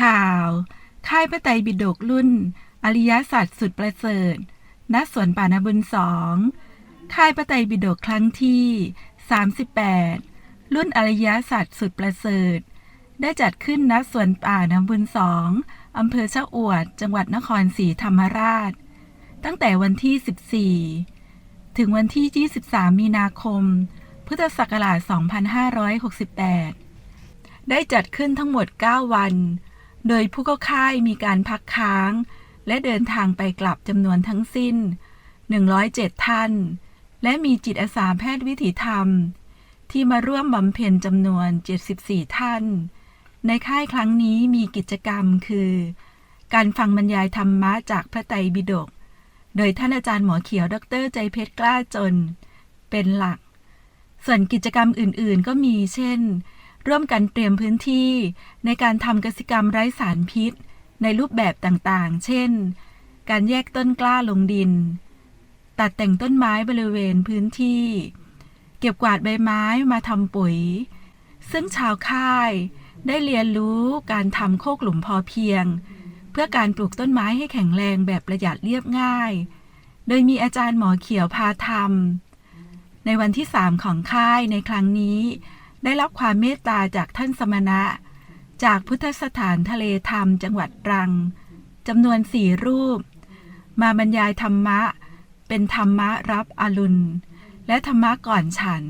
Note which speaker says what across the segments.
Speaker 1: ข่าว ค่ายพระไตรปิฎกรุ่น อริยสัจสุดประเสริฐ ณ สวนป่านาบุญสอง ค่ายพระไตรปิฎกครั้งที่ 38 รุ่นอริยสัจสุดประเสริฐ ได้จัดขึ้นณ สวนป่านาบุญสองอำเภอชะอวด จังหวัดนครศรีธรรมราช ตั้งแต่วันที่ 14 ถึงวันที่ 23 มีนาคม พุทธศักราช 2568 ได้จัดขึ้นทั้งหมด 9 วัน โดยผู้เข้าค่ายมีการพักค้าง และเดินทางไปกลับจำนวนทั้งสิ้น 107 ท่าน และมีจิตอาสาแพทย์วิถีธรรม ที่มาร่วมบำเพ็ญจำนวน 74 ท่าน ในค่ายครั้งนี้มีกิจกรรมคือ การฟังบรรยายธรรมะจากพระไตรปิฎก โดยท่านอาจารย์หมอเขียว ดร ใจเพชรกล้าจน เป็นหลัก ส่วนกิจกรรมอื่นๆ ก็มีเช่น ร่วมกันเตรียมพื้นที่ในการทำกสิกรรมไร้สารพิษ ในรูปแบบต่างๆ เช่น การแยกต้นกล้าลงดิน ตัดแต่งต้นไม้บริเวณพื้นที่ เก็บกวาดใบไม้มาทำปุ๋ย ซึ่งชาวค่ายได้เรียนรู้การทำโคกหลุมพอเพียง เพื่อการปลูกต้นไม้ให้แข็งแรงแบบประหยัดเรียบง่าย โดยมีอาจารย์หมอเขียวพาทำในวันที่สามของค่ายในครั้งนี้ ได้รับความเมตตาจากท่านสมณะ จากพุทธสถานทะเลธรรมจังหวัดตรังจำนวนสี่รูป มาบรรยายธรรมะ เป็นธรรมะรับอรุณ และธรรมะก่อนฉัน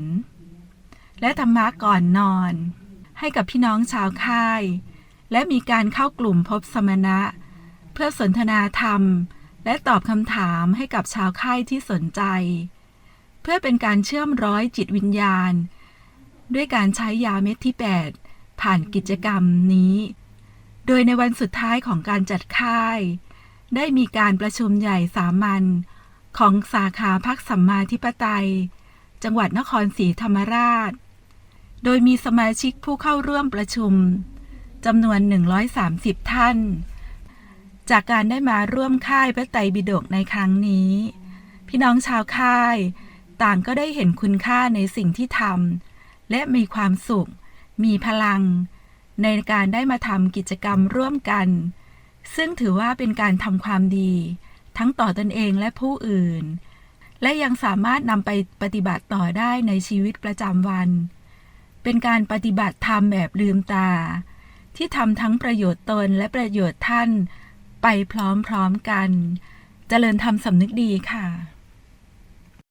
Speaker 1: และธรรมะก่อนนอน ให้กับพี่น้องชาวค่าย และมีการเข้ากลุ่มพบสมณะ เพื่อสนทนาธรรม และตอบคำถามให้กับชาวค่ายที่สนใจ เพื่อเป็นการเชื่อมร้อยจิตวิญญาณ ด้วยการใช้ยาเม็ดที่ 8 ผ่านกิจกรรมนี้ โดยในวันสุดท้ายของการจัดค่าย ได้มีการประชุมใหญ่สามัญของสาขาพักสัมมาธิปไตย จังหวัดนครศรีธรรมราช โดยมีสมาชิกผู้เข้าร่วมประชุมจำนวน 130 ท่าน จากการได้มาร่วมค่ายพระไตรปิฎกในครั้งนี้ พี่น้องชาวค่าย ต่างก็ได้เห็นคุณค่าในสิ่งที่ทำ และมีความสุข มีพลัง ในการได้มาทำกิจกรรมร่วมกัน ซึ่งถือว่าเป็นการทำความดี ทั้งต่อตนเองและผู้อื่น และยังสามารถนำไปปฏิบัติต่อได้ในชีวิตประจำวัน เป็นการปฏิบัติธรรมแบบลืมตา ที่ทำทั้งประโยชน์ตนและประโยชน์ท่าน ไปพร้อมๆกันเจริญธรรมสำนึกดีค่ะ